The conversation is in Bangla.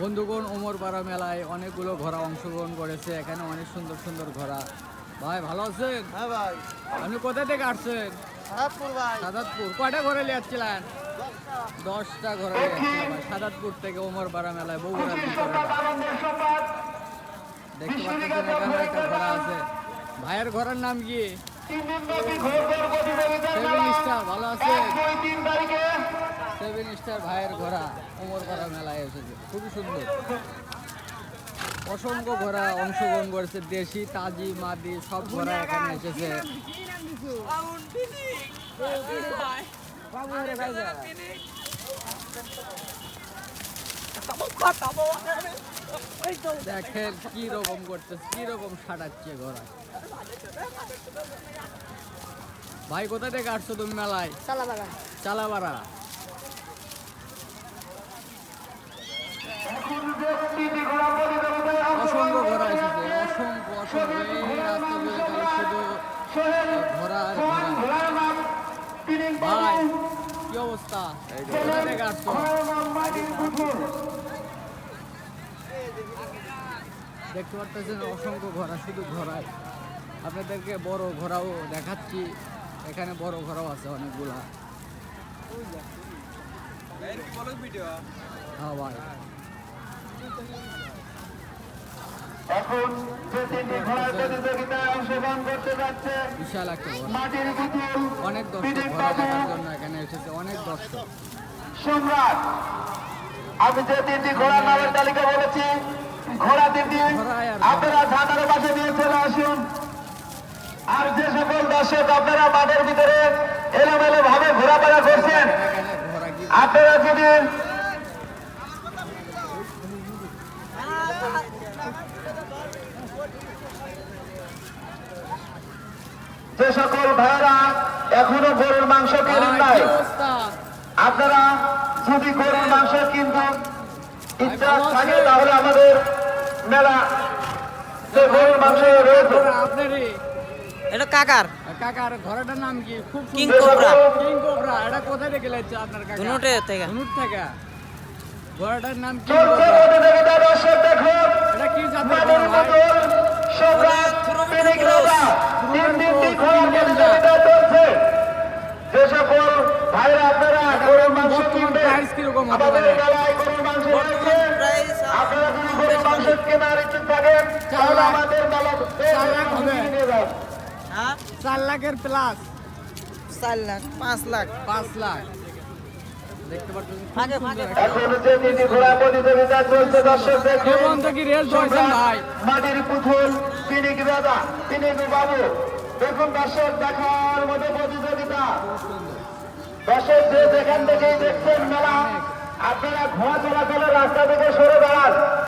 বন্ধুগণ ওমরপাড়া মেলায় অনেকগুলো ঘোড়া অংশগ্রহণ করেছে। এখানে অনেক সুন্দর সুন্দর ঘোড়া। ভাই ভালো আছেন? হ্যাঁ ভাই। আপনি কোথা থেকে আসছেন? ভাই। সাদাতপুর। কয়টা ঘোড়া নিয়ে যাচ্ছিলেন দশটা ঘোড়া নিয়ে সাদাতপুর থেকে ওমরপাড়া মেলায় দেখতে পাচ্ছেন এখানে একটা ঘোড়া আছে। ভাইয়ের ঘোড়ার নাম কি? ভালো আছে সেভেন স্টার ভাইয়ের ঘোড়া ওমরপাড়া মেলায় এসেছে। খুবই সুন্দর। অসংখ্য ঘোড়া অংশগ্রহণ করেছে। দেশি তাজি মাদি সব ঘোড়া এখানে এসেছে। দেখেন কি রকম করতেছে কি রকম সাটাচ্ছে ঘোড়া। ভাই কোথা থেকে আসছো তুমি মেলায়? চালাবাগান চালাবাড়া। অসংখ্য ঘোড়া এসেছে অসংখ্য অসংখ্য এই রাস্তা দিয়ে গেলে শুধু ঘোড়া। আর ঘোড়া ভাই কি অবস্থা? কোথা থেকে আসছো দেখতে পাচ্ছেন অসংখ্য ঘোড়া শুধু ঘোড়ায় আপনাদেরকে বড় ঘোড়াও দেখাচ্ছি। এখানে বড় ঘোড়াও আছে অনেকগুলা। হ্যাঁ ভাই। এখন যে তিনটি ঘোড়ার প্রতিযোগিতায় অংশগ্রহণ করতে যাচ্ছে। বিশাল একটা ঘোড়া মাটির পুতুল অনেক দর্শক ঘোড়া দেখার জন্য এখানে এসেছে অনেক দর্শক। সম্রাট আমি যে তিনটি ঘোড়ার নামের তালিকা বলেছি ঘোড়া তিনটি আপনারা ঝাঁটার পাশে নিয়ে চলে আসুন। আর যে সকল দর্শক আপনারা মাঠের ভিতরে এলোমেলো ভাবে ঘোরাফেরা করছেন আপনারা যদি যে সকল ভাইয়েরা এখনও গরুর মাংস কেনেন নাই আপনারা যদি গরুর মাংস কিনতে ইচ্ছা থাকে তাহলে আমাদের মেলা যে গরুর মাংস রয়েছে এটা কাকার? কাকার ঘোড়াটার নাম কি? খুব কিং কোবরা। কিং কোবরা এটা কোথায় থেকে লেগেছে আপনার কাকা? ধুনুটে থেকে। ধুনুট থেকে? ঘোড়াটার নাম কিং? দেখুন। এটা কি জাতের মাটির ঘোড়া ভাই পুতুল সম্রাট পিনিক রাজা তিন তিনটি ঘোড়ার প্রতিযোগিতা চলছে যে সকল ভাইরা আপনারা গরুর মাংস কিনবেন আমাদের? মেলায় গরুর মাংস রয়েছে। আপনারা যদি গরুর মাংস কেনার ইচ্ছুক থাকেন তাহলে আমাদের মেলা চার নিয়ে যান। হ্যাঁ? চার লাখের প্লাস। চার লাখ পাঁচ লাখ। পাঁচ লাখ। মাটির পুতুল পিনিক দাদা পিনিক বাবু। দেখুন দর্শক, দেখার মতো প্রতিযোগিতা। দর্শক, যে যেখান থেকেই দেখছেন মেলা, আপনারা ঘোড়া চলাচলের রাস্তা থেকে সরে দাঁড়ান।